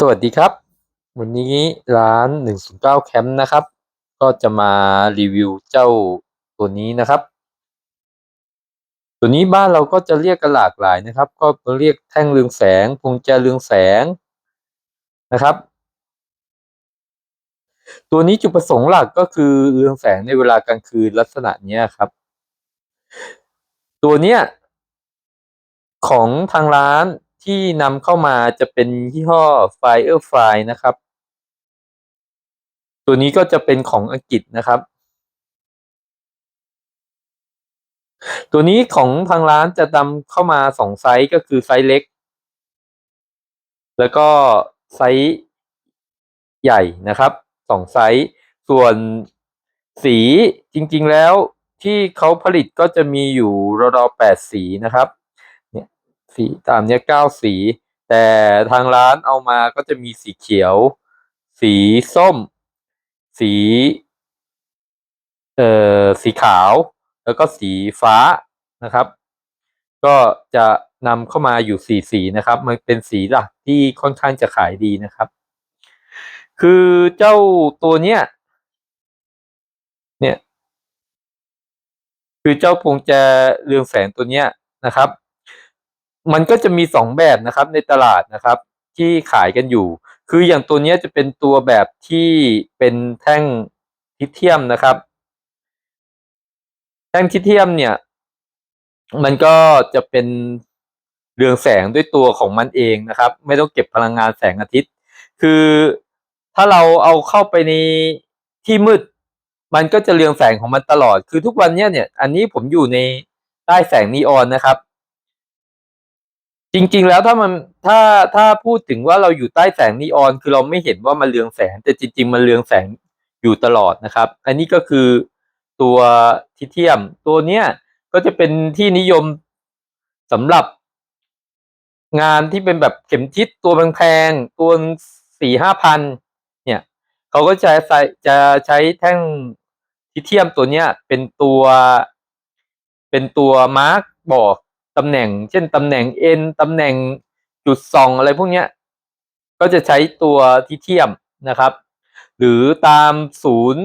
สวัสดีครับ วันนี้ร้าน 109 แคมป์นะครับ ก็จะมารีวิวเจ้าตัวนี้นะครับ ตัวนี้บ้านเราก็จะเรียกกันหลากหลายนะครับ ก็เรียกแท่งเรืองแสงพวงแจเรืองแสงนะครับ ตัวนี้จุดประสงค์หลักก็คือเรืองแสงในเวลากลางคืนลักษณะเนี้ยครับ ตัวเนี้ยของทางร้าน ที่นำเข้ามาจะเป็นยี่ห้อ Firefly นะครับ ตัวนี้ก็จะเป็นของอังกฤษนะครับ ตัวนี้ของทางร้านจะนำเข้ามาสองไซส์ก็คือไซส์เล็ก แล้วก็ไซส์ใหญ่นะครับสองไซส์ส่วนสีจริงๆแล้วที่เขาผลิตก็จะมีอยู่ราวๆแปดสีนะครับ สีตามเนี้ยเก้าสี แต่ทางร้านเอามาก็จะมีสีเขียว สีส้ม สีเอ่อสีขาว แล้วก็สีฟ้านะครับ ก็จะนำเข้ามาอยู่สี่สีนะครับ มันเป็นสีหลักที่ค่อนข้างจะขายดีนะครับ คือเจ้าตัวเนี้ยเนี่ย คือเจ้าพวงแจเรืองแสงตัวเนี้ยนะครับ มันก็จะมีสองแบบนะครับในตลาดนะครับ ที่ขายกันอยู่ คืออย่างตัวนี้จะเป็นตัวแบบที่เป็นแท่งทิเทียมนะครับ แท่งทิเทียมเนี่ย มันก็จะเป็นเรืองแสงด้วยตัวของมันเองนะครับ ไม่ต้องเก็บพลังงานแสงอาทิตย์ คือถ้าเราเอาเข้าไปในที่มืด มันก็จะเรืองแสงของมันตลอด คือทุกวันเนี้ยเนี่ย อันนี้ผมอยู่ในใต้แสงนีออนนะครับ จริง ๆ แล้วถ้ามันถ้าถ้าพูดถึงว่าเราอยู่ใต้แสงนีออน คือเราไม่เห็นว่ามันเรืองแสง แต่จริง ๆ มันเรืองแสงอยู่ตลอดนะครับ อันนี้ก็คือตัวทิเทียม ตัวเนี้ยก็จะเป็นที่นิยมสำหรับงานที่เป็นแบบเข็มทิศตัวแพงๆตัวสี่ห้าพันเนี่ยเขาก็จะใส่จะใช้แท่งทิเทียมตัวเนี้ยเป็นตัวเป็นตัวมาร์กบอก ตำแหน่ง เช่นตำแหน่ง N ตำแหน่งจุดส่องอะไรพวกเนี้ยก็จะใช้ตัวทิเทียมนะครับ หรือตามศูนย์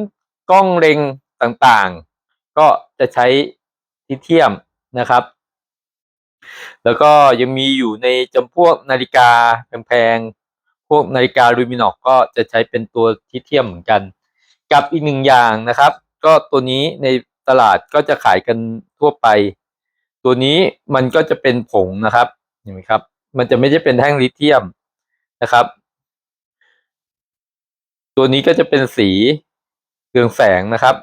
กล้องเล็งต่างๆ ก็จะใช้ทิเทียมนะครับ แล้วก็ยังมีอยู่ในจำพวกนาฬิกาแพงๆพวกนาฬิกาลูมินอกก็จะใช้เป็นตัวทิเทียมเหมือนกัน กับอีกหนึ่งอย่างนะครับ ก็ตัวนี้ในตลาดก็จะขายกันทั่วไป ตัวนี้มันก็จะเป็นผงนะครับเห็นไหมครับ มันจะไม่ได้เป็นแท่งลิเธียมนะครับ ตัวนี้ก็จะเป็นสีเรืองแสงนะครับ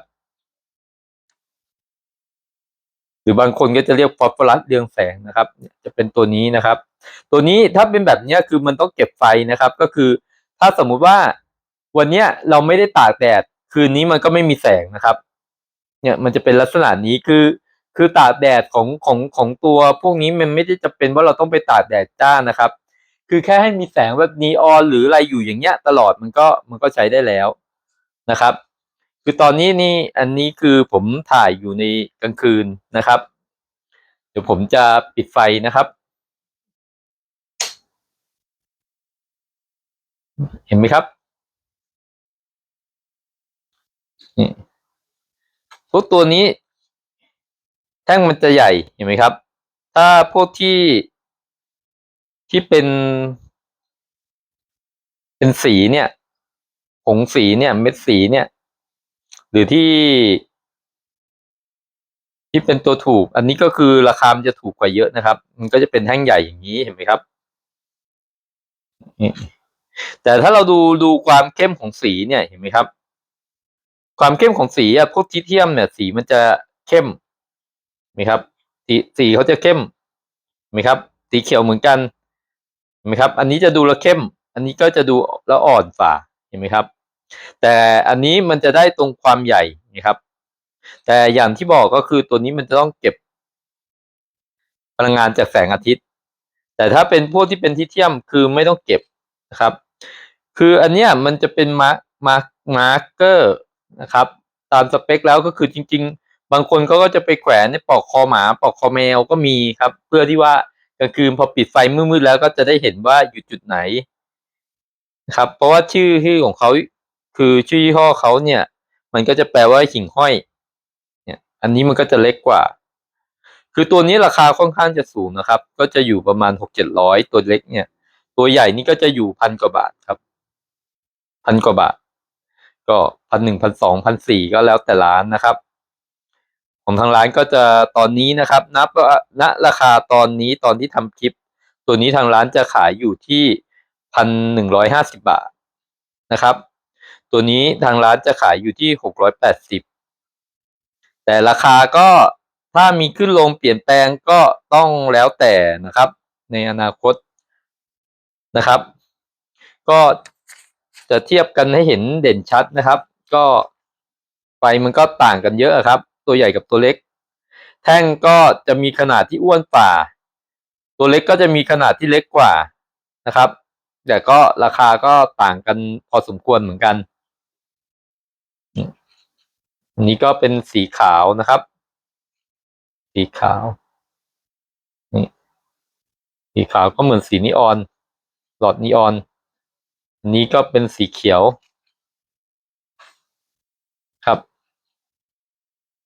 หรือบางคนก็จะเรียกฟอสฟอรัสเรืองแสงนะครับ จะเป็นตัวนี้นะครับ ตัวนี้ถ้าเป็นแบบนี้คือมันต้องเก็บไฟนะครับ ก็คือถ้าสมมุติว่าวันนี้เราไม่ได้ตากแดดคืนนี้มันก็ไม่มีแสงนะครับ เนี่ยมันจะเป็นลักษณะนี้คือ คือตากแดดของของของตัวพวกนี้มันไม่ได้จะเป็นว่าเราต้องไปตากแดดจ้านะครับ คือแค่ให้มีแสงแบบนีออนหรืออะไรอยู่อย่างเงี้ยตลอดมันก็มันก็ใช้ได้แล้วนะครับ คือตอนนี้นี่อันนี้คือผมถ่ายอยู่ในกลางคืนนะครับ เดี๋ยวผมจะปิดไฟนะครับ เห็นไหมครับนี่พวกตัวนี้ แท่งมันจะใหญ่เห็นไหมครับ ถ้าพวกที่ที่เป็น เป็นสีเนี่ยผงสีเนี่ย เม็ดสีเนี่ย หรือที่ ที่เป็นตัวถูก อันนี้ก็คือราคามันจะถูกกว่าเยอะนะครับ มันก็จะเป็นแท่งใหญ่อย่างนี้เห็นไหมครับนี่แต่ถ้าเราดูดูความเข้มของสีเนี่ยเห็นไหมครับ ความเข้มของสีอะพวกทิเทียมเนี่ย สีมันจะเข้ม มครับสีสีเขาจะเข้มไหมครับ สีเขียวเหมือนกันเห็นไหมครับ อันนี้จะดูแลเข้ม อันนี้ก็จะดูล้วอ่อนฝ่าเห็นไหมครับ แต่อันนี้มันจะได้ตรงความใหญ่นะครับ แต่อย่างที่บอกก็คือตัวนี้มันจะต้องเก็บ พลังงานจากแสงอาทิตย์ แต่ถ้าเป็นพวกที่เป็นทิเทียมคือไม่ต้องเก็บนะครับ คืออันเนี้ยมันจะเป็นมาร์กมาร์กมาร์กเกอร์นะครับ ตามสเปคแล้วก็คือจริง ๆ บางคนเขาก็จะไปแขวนในปลอกคอหมาปลอกคอแมวก็มีครับ เพื่อที่ว่ากลางคืนพอปิดไฟมืดๆแล้วก็จะได้เห็นว่าอยู่จุดไหนนะครับ เพราะว่าชื่อชื่อของเขาคือชื่อยี่ห้อเขาเนี่ย มันก็จะแปลว่าหิ่งห้อย เนี่ย อันนี้มันก็จะเล็กกว่า คือตัวนี้ราคาค่อนข้างจะสูงนะครับ ก็จะอยู่ประมาณหกเจ็ดร้อยตัวเล็กเนี่ย ตัวใหญ่นี่ก็จะอยู่พันกว่าบาทครับพันกว่าบาท ก็พันหนึ่งพันสองพันสี่ก็แล้วแต่ร้านนะครับ ของทางร้านก็จะตอนนี้นะครับนับณราคาตอนนี้ตอนที่ทำคลิป ตัวนี้ทางร้านจะขายอยู่ที่พันหนึ่งร้อยห้าสิบาทนะครับ ตัวนี้ทางร้านจะขายอยู่ที่หกร้อยแปดสิบแต่ราคาก็ถ้ามีขึ้นลงเปลี่ยนแปลงก็ต้องแล้วแต่นะครับ ในอนาคตนะครับ ก็จะเทียบกันให้เห็นเด่นชัดนะครับ ก็ไฟมันก็ต่างกันเยอะครับ ตัวใหญ่กับตัวเล็ก แท่งก็จะมีขนาดที่อ้วนฝ่า ตัวเล็กก็จะมีขนาดที่เล็กกว่านะครับแต่ก็ราคาก็ต่างกันพอสมควรเหมือนกัน อันนี้ก็เป็นสีขาวนะครับ สีขาว นี่ สีขาวก็เหมือนสีนีออน หลอดนีออน อันนี้ก็เป็นสีเขียว ครับ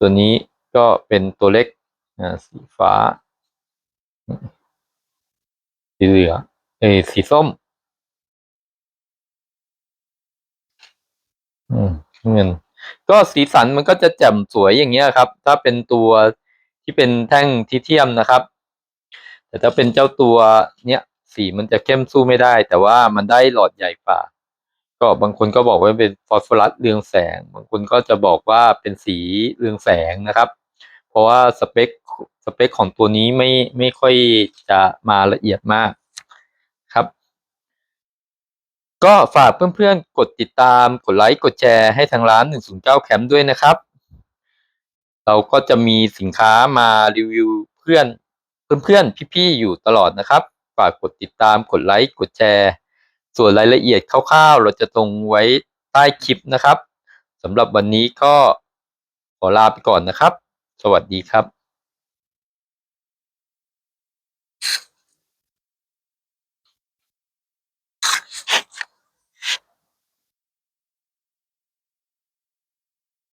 ตัวนี้ก็เป็นตัวเล็กสีฟ้า สีเหลืองเอยสีส้มอืมเงินก็สีสันมันก็จะแจ่มสวยอย่างเงี้ยครับ ถ้าเป็นตัวที่เป็นแท่งทิเทียมนะครับ แต่ถ้าเป็นเจ้าตัวเนี้ยสีมันจะเข้มสู้ไม่ได้ แต่ว่ามันได้หลอดใหญ่กว่า ก็บางคนก็บอกว่าเป็นฟอสฟอรัสเรืองแสง บางคนก็จะบอกว่าเป็นสีเรืองแสงนะครับ เพราะว่าสเปคสเปคของตัวนี้ไม่ไม่ค่อยจะมาละเอียดมากครับ ก็ฝากเพื่อนๆ กดติดตามกดไลค์กดแชร์ให้ทางร้าน 109 แคมป์ด้วยนะครับ เราก็จะมีสินค้ามารีวิวเพื่อนเพื่อนๆ พี่ๆ อยู่ตลอดนะครับ ฝากกดติดตามกดไลค์กดแชร์ ส่วนรายละเอียดคร่าวๆ เราจะตรงไว้ใต้คลิปนะครับสำหรับวันนี้ก็ขอลาไปก่อนนะครับ สวัสดีครับ